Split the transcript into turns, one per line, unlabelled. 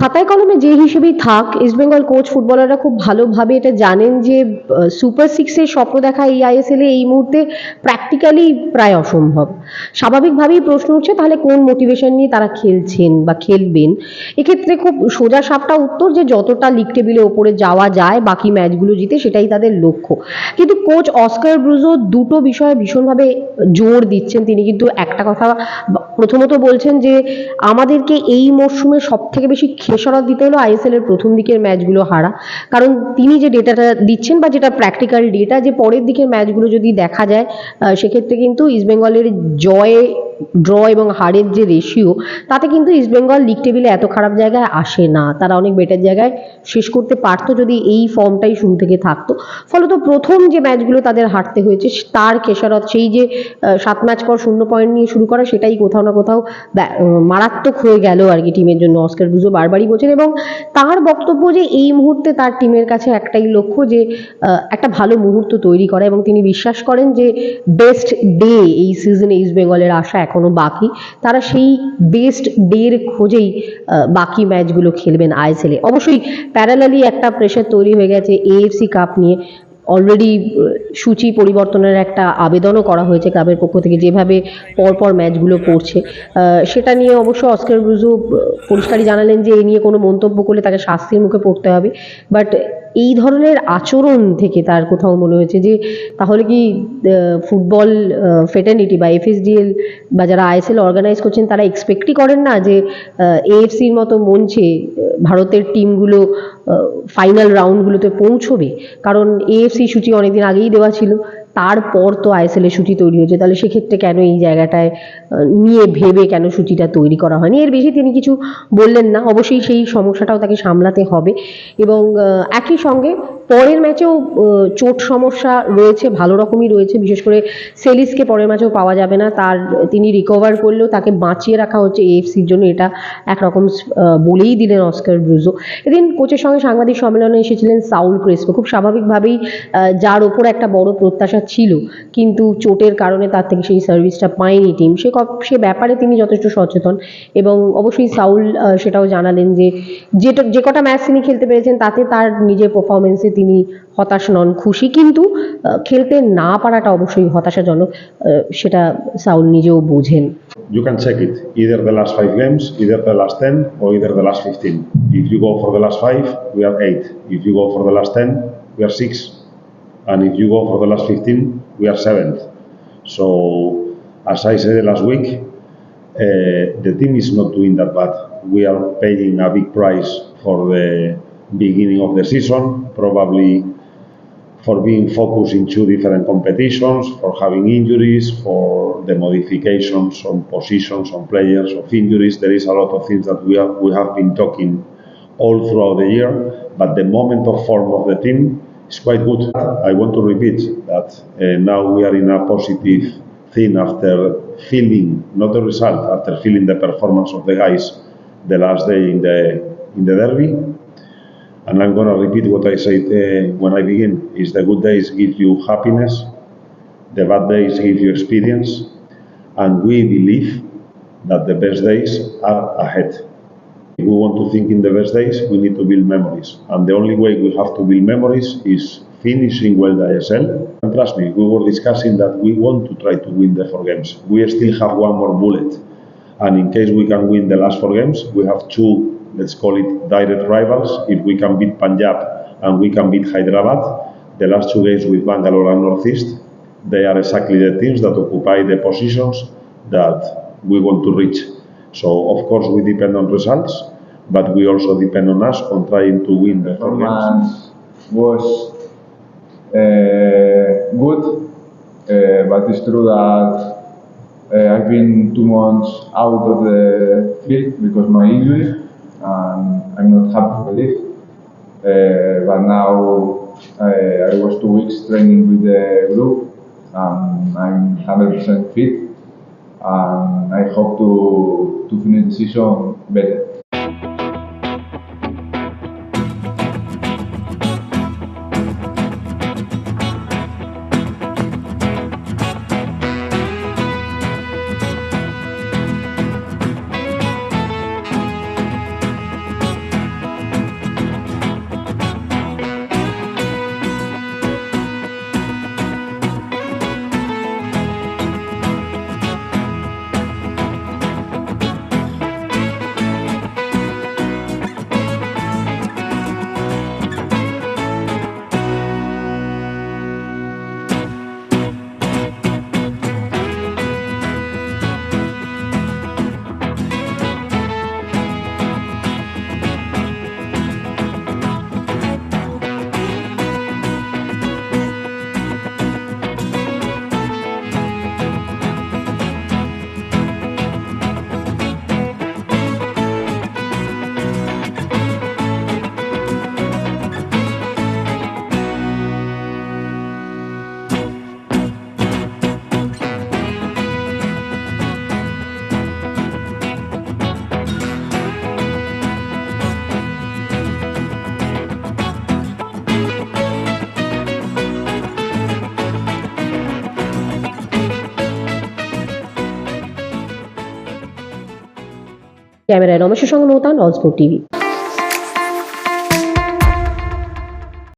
খাতায় কলমে যে হিসেবেই থাক ইস্টবেঙ্গল কোচ ফুটবলাররা খুব ভালোভাবে এটা জানেন যে সুপার সিক্সের স্বপ্ন দেখা এই আইএসএল এই মুহূর্তে প্র্যাকটিক্যালি প্রায় অসম্ভব। স্বাভাবিকভাবেই প্রশ্ন উঠছে, তাহলে কোন মোটিভেশন নিয়ে তারা খেলছেন বা খেলবেন? এক্ষেত্রে খুব সোজা সাপটা উত্তর যে, যতটা লিগ টেবিলে ওপরে যাওয়া যায়, বাকি ম্যাচগুলো জিতে, সেটাই তাদের লক্ষ্য। কিন্তু কোচ অস্কার ব্রুজো দুটো বিষয়ে ভীষণভাবে জোর দিচ্ছেন। তিনি কিন্তু একটা কথা প্রথমত বলছেন যে, আমাদেরকে এই মরশুমে সব থেকে বেশি খেসারত দিতে হলো আইএসএল এর প্রথম দিকের ম্যাচগুলো হারা। কারণ তিনি যে ডেটাটা দিচ্ছেন বা যেটা প্র্যাকটিক্যাল ডেটা যে পরের দিকের ম্যাচগুলো যদি দেখা যায় সেক্ষেত্রে কিন্তু ইস্টবেঙ্গলের জয়ে ড্র এবং হারের যে রেশিও তাতে কিন্তু ইস্টবেঙ্গল লিগ টেবিলে এত খারাপ জায়গায় আসে না। তারা অনেক বেটার জায়গায় শেষ করতে পারতো যদি এই ফর্মটাই শুরু থেকে থাকতো। ফলত প্রথম যে ম্যাচগুলো তাদের হারতে হয়েছে, তার খেসারত সেই যে সাত ম্যাচ পর শূন্য পয়েন্ট নিয়ে শুরু করা, সেটাই কোথাও না কোথাও মারাত্মক হয়ে গেল আর কি টিমের জন্য। অস্কার ব্রুজো বারবারই বলছেন এবং তার বক্তব্য যে এই মুহূর্তে তার টিমের কাছে একটাই লক্ষ্য যে একটা ভালো মুহূর্ত তৈরি করা এবং তিনি বিশ্বাস করেন যে বেস্ট ডে এই সিজনে ইস্ট বেঙ্গলের আসা এখনও বাকি। তারা সেই বেস্ট ডের খোঁজেই বাকি ম্যাচগুলো খেলবেন আইএসএলে অবশ্যই প্যারালালি একটা প্রেশার তৈরি হয়ে গেছে এএফসি কাপ নিয়ে। অলরেডি সূচি পরিবর্তনের একটা আবেদনও করা হয়েছে ক্লাবের পক্ষ থেকে যেভাবে পরপর ম্যাচগুলো পড়ছে সেটা নিয়ে অবশ্য অস্কার আহ, পরিষ্কারই জানালেন যে এই নিয়ে কোনো মন্তব্য করলে তাকে শাস্তির মুখে পড়তে হবে। বাট এই ধরনের আচরণ থেকে তার কোথাও মনে হয়েছে যে তাহলে কি ফুটবল ফেটার্নিটি বা এফএসডিএল বা যারা আইএসএল অর্গানাইজ করছেন তারা এক্সপেক্টই করেন না যে এএফসির মতো মঞ্চে ভারতের টিমগুলো ফাইনাল রাউন্ডগুলোতে পৌঁছবে? কারণ এএফসি সূচি অনেকদিন আগেই দেওয়া ছিল। তারপর তো আইএসএল এর সূচি তৈরি হয়েছে। তাহলে সেক্ষেত্রে কেন এই জায়গাটায় নিয়ে ভেবে কেন সূচিটা তৈরি করা হয়নি? এর বেশি তিনি কিছু বললেন না। অবশ্যই সেই সমস্যাটাও তাকে সামলাতে হবে এবং একই সঙ্গে পরের ম্যাচেও চোট সমস্যা রয়েছে, ভালো রকমই রয়েছে। বিশেষ করে সেলিসকে পরের ম্যাচেও পাওয়া যাবে না। তার, তিনি রিকভার করলেও তাকে বাঁচিয়ে রাখা হচ্ছে এএফসির জন্য। এটা একরকম বলেই দিলেন অস্কার ব্রুজো। এদিন কোচের সঙ্গে সাংবাদিক সম্মেলনে এসেছিলেন সাউল ক্রেসপো। খুব স্বাভাবিকভাবেই যার ওপর একটা বড় প্রত্যাশা ছিল। কিন্তু চোটের কারণে তার থেকে সেই সার্ভিসটা পায়নি টিম সে সে ব্যাপারে তিনি যথেষ্ট সচেতন। এবং অবশ্যই সাউল সেটাও জানালেন যে, যেটা, যে কটা ম্যাচ তিনি খেলতে পেরেছেন, তাতে তার নিজের পারফরমেন্সে তিনি হতাশ নন খুশি কিন্তু খেলতে না পারাটা অবশ্যই হতাশাজনক সেটা সাউল নিজেও বোঝেন
You can check it either the last five games, either the last 10, or either the last 15. If you go for the last five, we are eight. If you go for the last 10, we are six. And if you go for the last 15, we are seventh. So, as I said last week, uh, the team is not doing that bad. We are paying a big price for the beginning of the season, probably for being focused in two different competitions, for having injuries, for the modifications on positions, on players, of injuries. There is a lot of things that we have, we have been talking all throughout the year, but the moment of form of the team is quite good. I want to repeat that uh, now we are in a positive thing after feeling, not the result, after feeling the performance of the guys the last day in the in the derby. And I'm going to repeat what I said uh, when I begin: is the good days give you happiness, the bad days give you experience, and we believe that the best days are ahead. If we want to think in the best days, we need to build memories, and the only way we have to build memories is finishing well the ISL. And trust me, we were discussing that we want to try to win the four games. We still have one more bullet, and in case we can win the last four games, we have two let's call it direct rivals. If we can beat Punjab and we can beat Hyderabad, the last two games with Bangalore and Northeast, they are exactly the teams that occupy the positions that we want to reach. So of course we depend on results, but we also depend on us on trying to win the four games.
was uh, good, uh, but it's true that uh, I've been two months out of the field because my injury, and I'm not happy with it. Uh, but now I was two weeks training with the group, and I'm 100% fit, and I hope to, to finish the season better.
ক্যামেরায় রমেশের সঙ্গে নৌতান all sport TV.